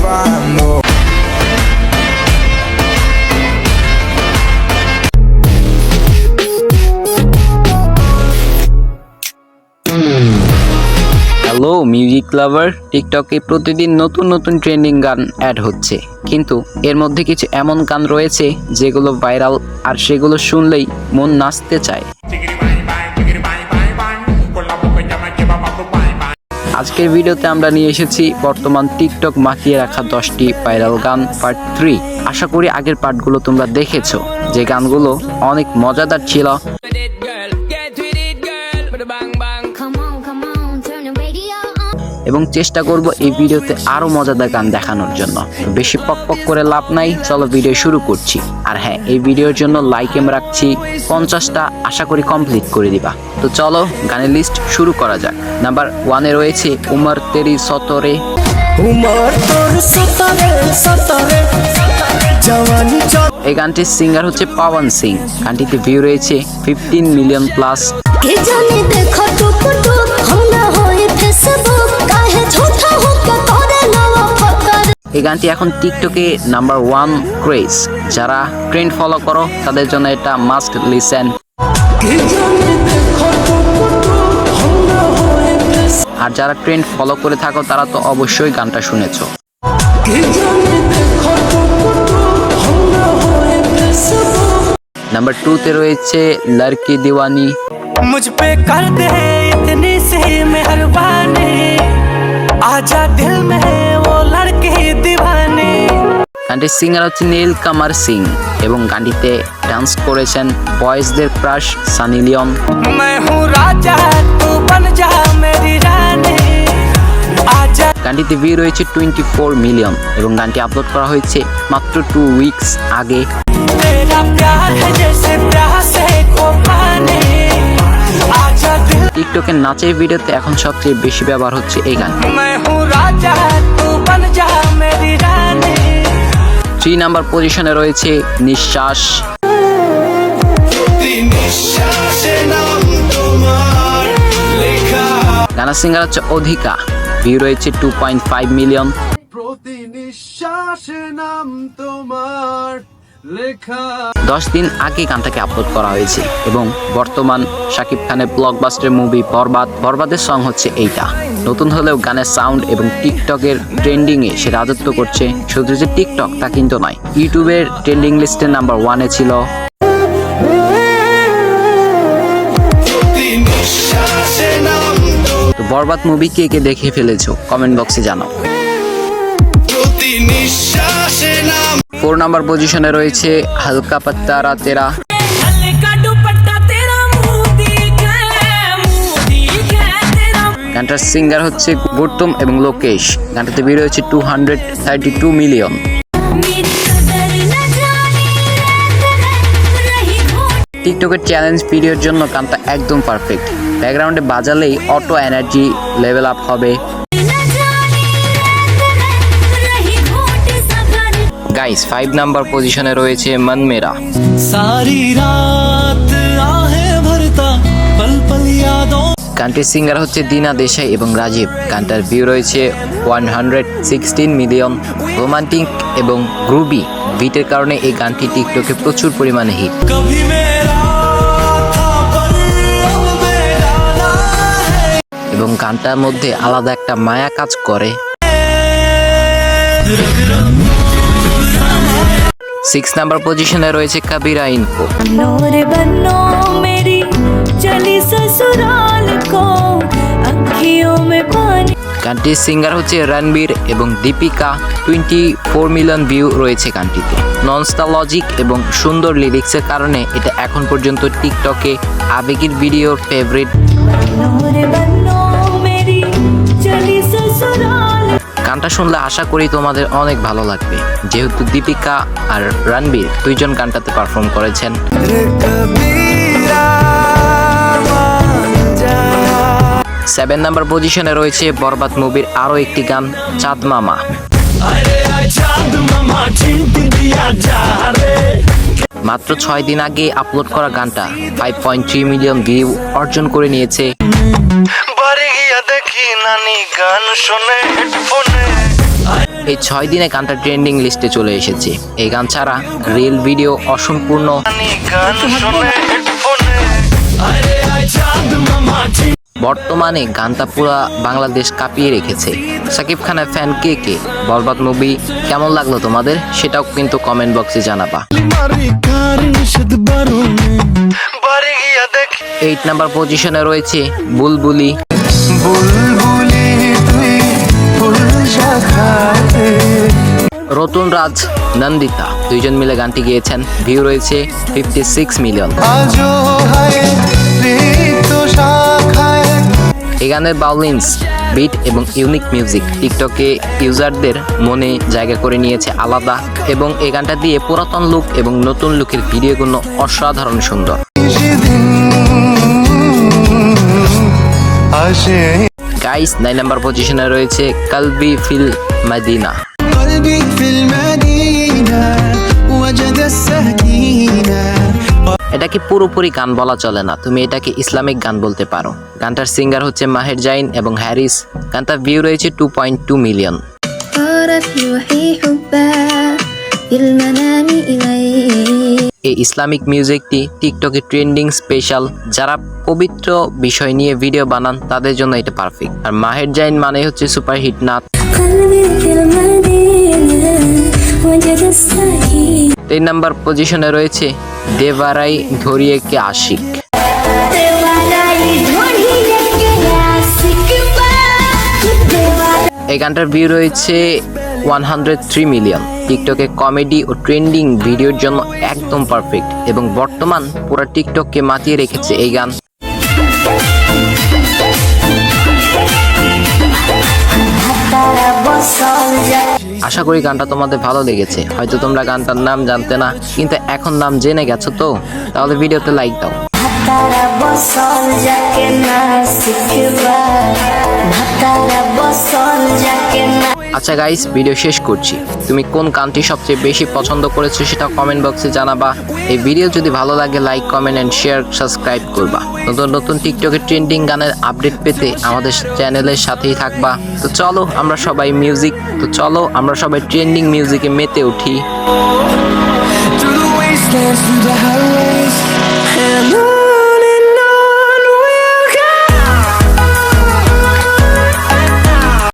acabando. Hello music lover টিকটকে প্রতিদিন নতুন নতুন ট্রেন্ডিং গান অ্যাড হচ্ছে কিন্তু এর মধ্যে কিছু এমন গান রয়েছে যেগুলো ভাইরাল আর সেগুলো শুনলেই মন নাচতে চায় আজকের ভিডিওতে আমরা নিয়ে এসেছি বর্তমান টিকটক মাতিয়ে রাখা দশটি ভাইরাল গান পার্ট থ্রি আশা করি আগের পার্টগুলো তোমরা দেখেছ। যে গানগুলো অনেক মজাদার ছিল। এবং চেষ্টা করব এই ভিডিওতে আরও মজাদার গান দেখানোর জন্য। বেশি পক পক করে লাভ নাই চলো ভিডিও শুরু করছি। আর হ্যাঁ এই ভিডিওর জন্য লাইক এম রাখছি পঞ্চাশটা আশা করি কমপ্লিট করে দিবা। তো চলো গানের লিস্ট শুরু করা যাক। নাম্বার ওয়ানে রয়েছে উমর তেরি সতরে। এই গানটির সিঙ্গার হচ্ছে পাওয়ান সিং। গানটিতে ভিউ রয়েছে ফিফটিন মিলিয়ন প্লাস के এই গানটি এখন টিকটকে নাম্বার ওয়ান ক্রেজ। যারা ট্রেন্ড ফলো করো, তাদের জন্য এটা মাস্ট লিসেন। আর যারা ট্রেন্ড ফলো করে থাকো, তারা তো অবশ্যই গানটা শুনেছ। নাম্বার টু তে রয়েছে লড়কি দিওয়ানি। আজা দিল মে গানটির সিঙ্গার হচ্ছে নীল কামার সিং এবং গানটিতে ডান্স করেছেন বয়েজদের প্রাশ সানি লিওন। গানটিতে ভি রয়েছে টোয়েন্টি ফোর মিলিয়ন এবং গানটি আপলোড করা হয়েছে মাত্র টু উইকস আগে। টিকটকের নাচের ভিডিওতে এখন সবচেয়ে বেশি ব্যবহার হচ্ছে এই গান থ্রি নাম্বার পজিশনে রয়েছে নিঃশ্বাস। গানা সিঙ্গার হচ্ছে অধিকা। ভিউ রয়েছে টু পয়েন্ট ফাইভ মিলিয়ন প্রতি নিঃশ্বাসে নাম তোমার। দশ দিন আগে গানটাকে আপলোড করা হয়েছে এবং বর্তমান শাকিব খানের ব্লকবাস্টার মুভি বরবাদ বরবাদের সং হচ্ছে এইটা। নতুন হলেও গানের সাউন্ড এবং টিকটকের ট্রেন্ডিং এ সে রাজত্ব করছে। শুধু যে টিকটক তা কিন্তু নয় ইউটিউবের ট্রেন্ডিং লিস্টের নাম্বার ওয়ানে ছিল। তো বরবাদ মুভি কে কে দেখে ফেলেছো? কমেন্ট বক্সে জানাও। ফোর নাম্বার পজিশনে রয়েছে হালকা পাত্তারা তেরা গানটার সিঙ্গার হচ্ছে গৌতম এবং লোকেশ। গানটাতে ভিড় হয়েছে two hundred thirty two million টিকটকের চ্যালেঞ্জ পিরিয়ড জন্য গানটা একদম পারফেক্ট ব্যাকগ্রাউন্ডে বাজালেই অটো এনার্জি লেভেল আপ হবে। গাইস ফাইভ নাম্বার পজিশনে রয়েছে মনমেরা সারি রাত আহে ভরতা পল পল ইয়াদো গানটির সিঙ্গার হচ্ছে দিনা দেশাই এবং রাজীব গানটার ভিউ রয়েছে one hundred sixteen million romantic এবং গ্রুবি বিটের কারণে এই গানটি টিকটকে প্রচুর পরিমাণে হিট এবং গানটার মধ্যে আলাদা একটা মায়া কাজ করে। সিক্স নাম্বার পজিশনে রয়েছে কাবিরা ইনকো গানটির সিঙ্গার হচ্ছে রণবীর এবং Deepika. Twenty four million view রয়েছে গানটিতে। ননস্টা লজিক এবং সুন্দর লিরিক্সের কারণে এটা এখন পর্যন্ত টিকটকে আবেগের ভিডিওর ফেভারিট গানটা শুনলে আশা করি তোমাদের অনেক ভালো লাগবে। যেহেতু দীপিকা আর রণবীর দুইজন গানটাতে পারফর্ম করেছেন। সেভেন নাম্বার পজিশনে রয়েছে বরবাদ মুভির আরও একটি গান, চাঁদ মামা। মাত্র ছয় দিন আগে আপলোড করা গানটা five point three million view অর্জন করে নিয়েছে। বাড়ি গিয়া দেখি নানি গান শোনে হেডফোনে। এই ছয় দিনে গানটা ট্রেন্ডিং লিস্টে চলে এসেছে। এই গান ছাড়া রিল ভিডিও অসম্পূর্ণ। বর্তমানে গানটা পুরা বাংলাদেশ কাঁপিয়ে রেখেছে। সাকিব খানের ফ্যান কে কে? বরবাদ মুভি কেমন লাগল তোমাদের? সেটাও কিন্তু কমেন্ট বক্সে জানাবা। এইট নাম্বার পজিশনে রয়েছে বুলবুলি। বুলবুলি রতন রাজ নন্দিতা দুইজন মিলে গানটি গেয়েছেন। ভিউ রয়েছে ফিফটি সিক্স মিলিয়ন এই গানের বাউলিন্স বিট এবং ইউনিক মিউজিক টিকটকে ইউজারদের মনে জায়গা করে নিয়েছে আলাদা এবং এই গানটা দিয়ে পুরাতন লুক এবং নতুন লুকের ভিডিওগুলো অসাধারণ সুন্দর। গাইস নাইন নাম্বার পজিশনে রয়েছে কালবি ফিল মাদিনা قلبي في المدينة وجد السكينة এটাকে পুরোপুরি গান বলা চলে না তুমি এটাকে ইসলামিক গান বলতে পারো গানটার সিঙ্গার হচ্ছে মাহের জাইন এবং হ্যারিস গানটার ভিউ রয়েছে টু পয়েন্ট টু মিলিয়ন طارت يوحي حبا في المنام إليه এই ইসলামিক মিউজিকটি টিকটকে ট্রেন্ডিং, স্পেশাল। যারা পবিত্র বিষয় নিয়ে ভিডিও বানান, তাদের জন্য এটা পারফেক্ট আর মাহের জাইন মানে হচ্ছে সুপারহিট নাথ তিন নাম্বার পজিশনে রয়েছে, দেবারাই ধরিয়েকে আশিক। এই গানটার ভিউ রয়েছে ওয়ান হান্ড্রেড থ্রি মিলিয়ন টিকটকে কমেডি ও ট্রেন্ডিং ভিডিওর জন্য একদম পারফেক্ট এবং বর্তমান পুরো টিকটককে মাতিয়ে রেখেছে এই গান। আশা করি গানটা তোমাদের ভালো লেগেছে। হয়তো তোমরা গানটার নাম জানতে না, কিন্তু এখন নাম জেনে গেছো তো, তাহলে ভিডিওতে লাইক দাও। বসল যাকে না আচ্ছা গাইস ভিডিও শেষ করছি। তুমি কোন গানটি সবচেয়ে বেশি পছন্দ করেছ সেটা কমেন্ট বক্সে জানাবা। এই ভিডিও যদি ভালো লাগে like comment and share subscribe করবা। নতুন নতুন টিকটকে ট্রেন্ডিং গানের আপডেট পেতে আমাদের চ্যানেলের সাথেই থাকবা। তো চলো, আমরা সবাই মিউজিক তো চলো, আমরা সবাই ট্রেন্ডিং মিউজিকে মেতে উঠি।